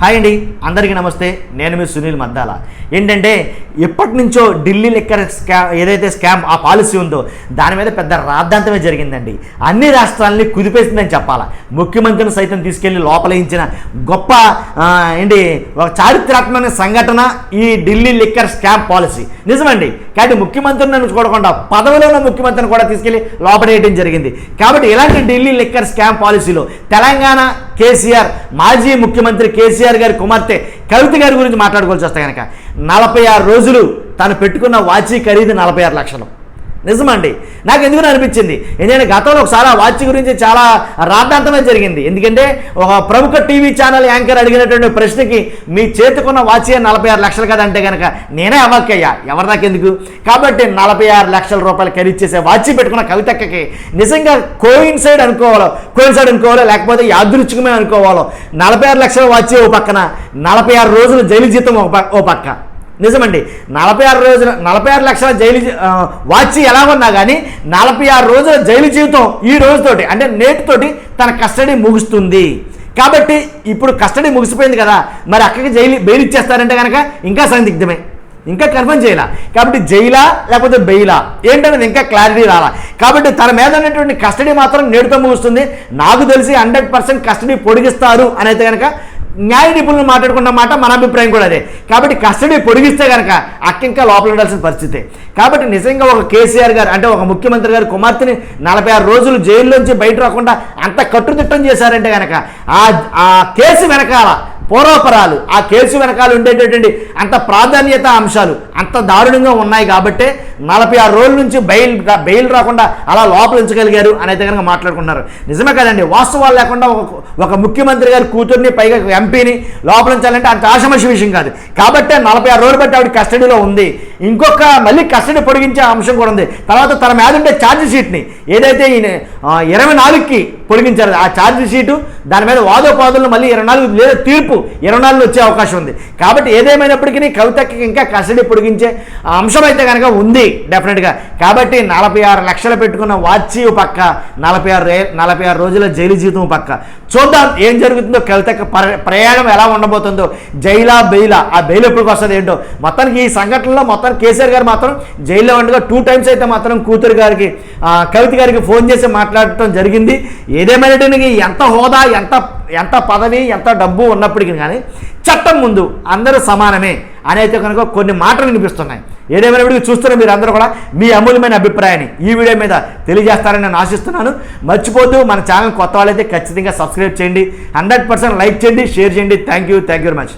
Hi అండి అందరికీ నమస్తే. నేను మీ సునీల్ మద్దాల ఏంటంటే ఎప్పటి నుంచో ఢిల్లీ లెక్కర్ స్కా ఏదైతే స్కామ్ ఆ పాలసీ ఉందో దాని మీద పెద్ద రాద్ధాంతమే జరిగిందండి. అన్ని రాష్ట్రాలని కుదిపేసిందని చెప్పాలా. ముఖ్యమంత్రిని సైతం తీసుకెళ్ళి లోపలించిన గొప్ప ఏంటి ఒక చారిత్రాత్మక సంఘటన ఈ ఢిల్లీ లిక్కర్ స్కామ్ పాలసీ. నిజమండి కాబట్టి ముఖ్యమంత్రిని చూడకుండా పదవిలో ఉన్న ముఖ్యమంత్రిని కూడా తీసుకెళ్ళి లోపడేయడం జరిగింది. కాబట్టి ఇలాంటి ఢిల్లీ లిక్కర్ స్కామ్ పాలసీలో తెలంగాణ కేసీఆర్ మాజీ ముఖ్యమంత్రి కేసీఆర్ గారి కుమార్తె కవిత గారి గురించి మాట్లాడుకోవాల్సి వస్తే కనుక నలభై ఆరు రోజులు తను పెట్టుకున్న వాచి ఖరీదు నలభై ఆరు లక్షలు. నిజమండి. నాకు ఎందుకు అనిపించింది? ఎందుకంటే గతంలో ఒకసారి ఆ వాచ్ గురించి చాలా రాద్ధాంతమే జరిగింది. ఎందుకంటే ఒక ప్రముఖ టీవీ ఛానల్ యాంకర్ అడిగినటువంటి ప్రశ్నకి మీ చేతికున్న వాచ్ నలభై ఆరు లక్షలు కదా అంటే కనుక నేనే అవ్వక్కయ్యా ఎవరి దాకా ఎందుకు? కాబట్టి నలభై ఆరు లక్షల రూపాయలు ఖరీదు చేసే వాచ్ పెట్టుకున్న కవితక్కకి నిజంగా కోయిన్సైడ్ అనుకోవాలో కోయిన్సైడ్ అనుకోవాలో లేకపోతే యాదృచ్ఛికమే అనుకోవాలో నలభై ఆరు లక్షల వాచ్ ఓ పక్కన నలభై ఆరు రోజులు జైలు జీతం ఒక పక్క- ఓ పక్క. నిజమండి. నలభై ఆరు రోజుల నలభై ఆరు లక్షల జైలు వాచి ఎలా ఉన్నా కానీ నలభై ఆరు రోజుల జైలు జీవితం ఈ రోజుతోటి అంటే నేటితోటి తన కస్టడీ ముగుస్తుంది. కాబట్టి ఇప్పుడు కస్టడీ ముగిసిపోయింది కదా మరి అక్కడికి జైలు బెయిల్ ఇచ్చేస్తారంటే కనుక ఇంకా సందిగ్ధమే. ఇంకా కన్ఫర్మ్ చేయాల? కాబట్టి జైలా లేకపోతే బెయిలా? ఏంటనేది ఇంకా క్లారిటీ రాలా? కాబట్టి తన మీద ఉన్నటువంటి కస్టడీ మాత్రం నేడుతో ముగుస్తుంది. నాకు తెలిసి హండ్రెడ్ పర్సెంట్ కస్టడీ పొడిగిస్తారు అనేది కనుక న్యాయ నిపుణులు మాట్లాడుకున్నమాట మన అభిప్రాయం కూడా అదే. కాబట్టి కస్టడీ పొడిగిస్తే కనుక అక్కింకా లోపల ఉండాల్సిన పరిస్థితి. కాబట్టి నిజంగా ఒక కేసీఆర్ గారు అంటే ఒక ముఖ్యమంత్రి గారు కుమార్తెని నలభై ఆరు రోజులు జైల్లోంచి బయట రాకుండా అంత కట్టుదిట్టం చేశారంటే కనుక ఆ ఆ కేసు వెనకాల పూర్వపరాలు ఆ కేసు వెనకాల ఉండేటటువంటి అంత ప్రాధాన్యత అంశాలు అంత దారుణంగా ఉన్నాయి కాబట్టే నలభై ఆరు రోజుల నుంచి బెయిల్ బెయిల్ రాకుండా అలా లోపల ఉంచగలిగారు అని అయితే కనుక మాట్లాడుకున్నారు. నిజమే కదండి వాస్తవాలు లేకుండా ఒక ఒక ముఖ్యమంత్రి గారి కూతుర్ని పైగా ఎంపీని లోపల ఉంచాలంటే అంత ఆశమషి విషయం కాదు. కాబట్టే నలభై ఆరు రోజులు బట్టి ఆవిడ కస్టడీలో ఉంది. ఇంకొక మళ్ళీ కస్టడీ పొడిగించే అంశం కూడా ఉంది. తర్వాత తన మీద ఉండే ఛార్జ్ షీట్ని ఏదైతే ఈయన ఇరవై నాలుగుకి పొడిగించారు ఆ ఛార్జ్ షీటు దాని మీద వాదోపాదులను మళ్ళీ ఇరవై నాలుగు లేదా తీర్పు ఇరవై నాలుగు వచ్చే అవకాశం ఉంది. కాబట్టి ఏదేమైనప్పటికీ కవితకి ఇంకా కస్టడీ పొడిగించే అంశం అయితే కనుక ఉంది. డెఫినెట్గా కాబట్టి నలభై ఆరు లక్షలు పెట్టుకున్న వాచి పక్క నలభై ఆరు నలభై ఆరు రోజుల జైలు జీతం పక్క. చూద్దాం ఏం జరుగుతుందో కవితకి ప్ర- ప్రయాణం ఎలా ఉండబోతుందో జైలా బెయిలా ఆ బెయిల్ ఎప్పుడు వస్తుంది ఏంటో. మొత్తానికి ఈ సంఘటనలో మొత్తం కేసీఆర్ గారు మాత్రం జైల్లో ఉండగా టూ టైమ్స్ అయితే మాత్రం కూతురు గారికి కవిత గారికి ఫోన్ చేసి మాట్లాడటం జరిగింది. ఏదేమైనటువంటి ఎంత హోదా ఎంత ఎంత పదవి ఎంత డబ్బు ఉన్నప్పటికీ కానీ చట్టం ముందు అందరూ సమానమే అనేది అయితే కనుక కొన్ని మాటలు వినిపిస్తున్నాయి. ఏదేమైనప్పటికీ చూస్తున్న మీరు అందరూ కూడా మీ అమూల్యమైన అభిప్రాయాన్ని ఈ వీడియో మీద తెలియజేస్తారని నేను ఆశిస్తున్నాను. మర్చిపోతూ మన ఛానల్ కొత్త వాళ్ళైతే ఖచ్చితంగా సబ్స్క్రైబ్ చేయండి. హండ్రెడ్ పర్సెంట్ లైక్ చేయండి షేర్ చేయండి. Thank you thank you very much.